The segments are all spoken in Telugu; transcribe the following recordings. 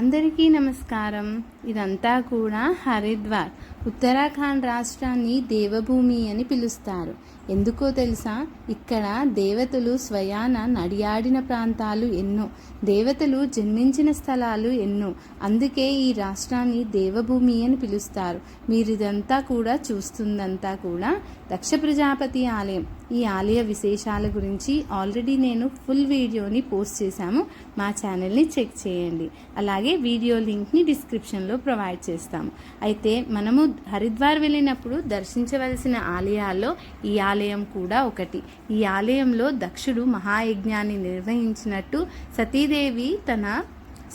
అందరికీ నమస్కారం. ఇదంతా కూడా హరిద్వార్. ఉత్తరాఖండ్ రాష్ట్రాన్ని దేవభూమి అని పిలుస్తారు. ఎందుకో తెలుసా? ఇక్కడ దేవతలు స్వయాన నడియాడిన ప్రాంతాలు ఎన్నో. దేవతలు జన్మించిన స్థలాలు ఎన్నో. అందుకే ఈ రాష్ట్రాన్ని దేవభూమి అని పిలుస్తారు. మీరు ఇదంతా కూడా చూస్తుందంతా కూడా దక్ష ప్రజాపతి ఆలయం. ఈ ఆలయ విశేషాల గురించి ఆల్రెడీ నేను ఫుల్ వీడియోని పోస్ట్ చేశాము. మా ఛానల్ని చెక్ చేయండి. అలాగే వీడియో లింక్ని డిస్క్రిప్షన్లో ప్రొవైడ్ చేస్తాము. అయితే మనము హరిద్వార్ వెళ్ళినప్పుడు దర్శించవలసిన ఆలయాల్లో ఈ ఆలయం కూడా ఒకటి. ఈ ఆలయంలో దక్షుడు మహాయజ్ఞాన్ని నిర్వహించినట్టు సతీదేవి తన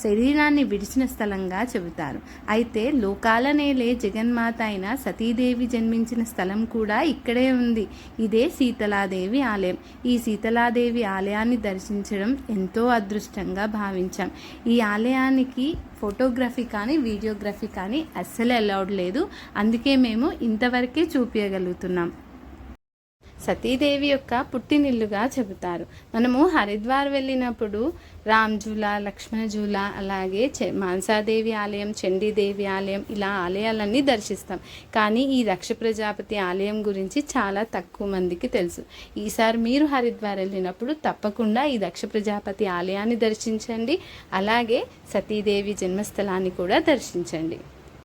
శరీరాన్ని విడిచిన స్థలంగా చెబుతారు. అయితే లోకాలనేలే జగన్మాత అయిన సతీదేవి జన్మించిన స్థలం కూడా ఇక్కడే ఉంది. ఇదే సీతలాదేవి ఆలయం. ఈ సీతలాదేవి ఆలయాన్ని దర్శించడం ఎంతో అదృష్టంగా భావించాం. ఈ ఆలయానికి ఫోటోగ్రఫీ కానీ వీడియోగ్రఫీ కానీ అస్సలు అలౌడ్ లేదు. అందుకే మేము ఇంతవరకే చూపించగలుగుతున్నాం సతీదేవి యొక్క పుట్టినిల్లుగా చెబుతారు. మనము హరిద్వార్ వెళ్ళినప్పుడు రామ్జూలా లక్ష్మణజూలా అలాగే మాన్సాదేవి ఆలయం చండీదేవి ఆలయం ఇలా ఆలయాలన్నీ దర్శిస్తాం. కానీ ఈ దక్ష ప్రజాపతి ఆలయం గురించి చాలా తక్కువ మందికి తెలుసు. ఈసారి మీరు హరిద్వార్ వెళ్ళినప్పుడు తప్పకుండా ఈ దక్ష ప్రజాపతి ఆలయాన్ని దర్శించండి. అలాగే సతీదేవి జన్మస్థలాన్ని కూడా దర్శించండి.